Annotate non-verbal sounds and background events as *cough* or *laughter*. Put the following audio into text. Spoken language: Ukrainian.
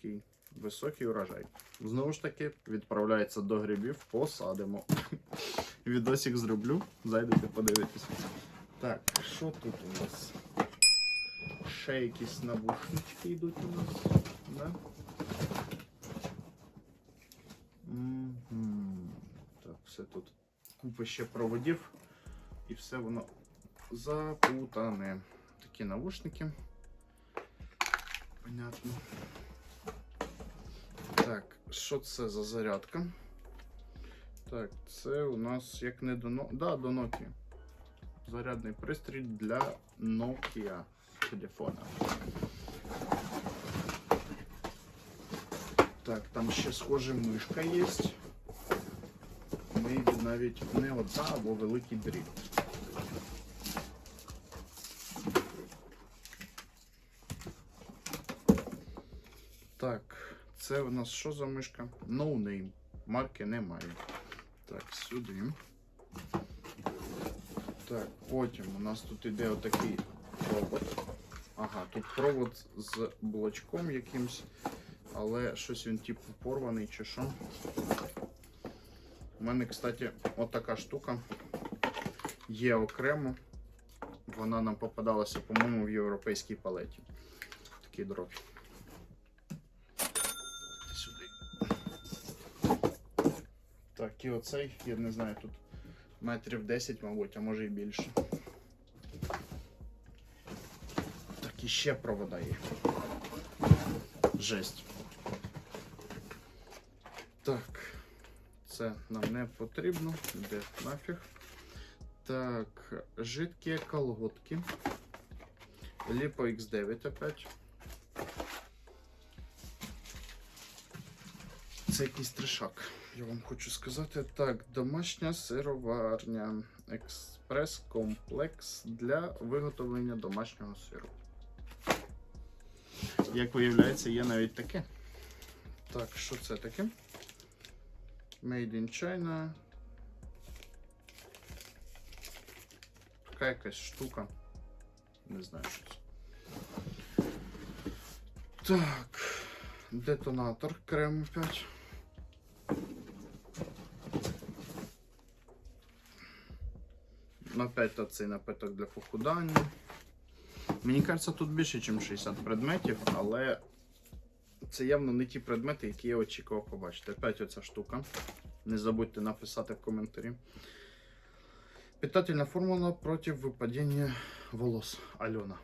Київський. Високий урожай. Знову ж таки, відправляється до грибів, посадимо. *laughs* Відосик зроблю, зайдете подивитися. Так, що тут у нас? Ще якісь навушнички йдуть у нас. Да? Так, все тут купа ще проводів. І все воно запутане. Такі навушники. Понятно. Так, що це за зарядка? Так, це у нас як не до Nokia. Да, до Nokia. Зарядний пристрій для Nokia телефона. Так, там ще схоже мишка є. Maybe навіть не одна або великий дріт. Так, це у нас що за мишка? No name. Марки немає. Так, сюди. Так, потім у нас тут іде отакий провод. Ага, тут провод з блочком якимсь, але щось він типу порваний чи що. У мене, кстати, отака штука є окремо. Вона нам попадалася, по-моєму, в європейській палеті. Такий дрот. Сюди. Так, оцей, я не знаю, тут метрів 10, мабуть, а може і більше. Так, і ще провода є. Жесть. Так, це нам не потрібно. Де нафіг. Так, жидкі колготки. Ліпо X9 опять. Це якийсь трешак, я вам хочу сказати. Так, домашня сироварня. Експрес-комплекс для виготовлення домашнього сиру. Як виявляється, є навіть таке. Так, що це таке? Made in China. Така якась штука. Не знаю, що це. Так. Детонатор крем 5. Опять цей напиток для похудання. Мені кажеться, тут більше, ніж 60 предметів, але це явно не ті предмети, які я очікував побачити. Опять оця штука. Не забудьте написати в коментарі. Питательна формула проти випадіння волос. Альона.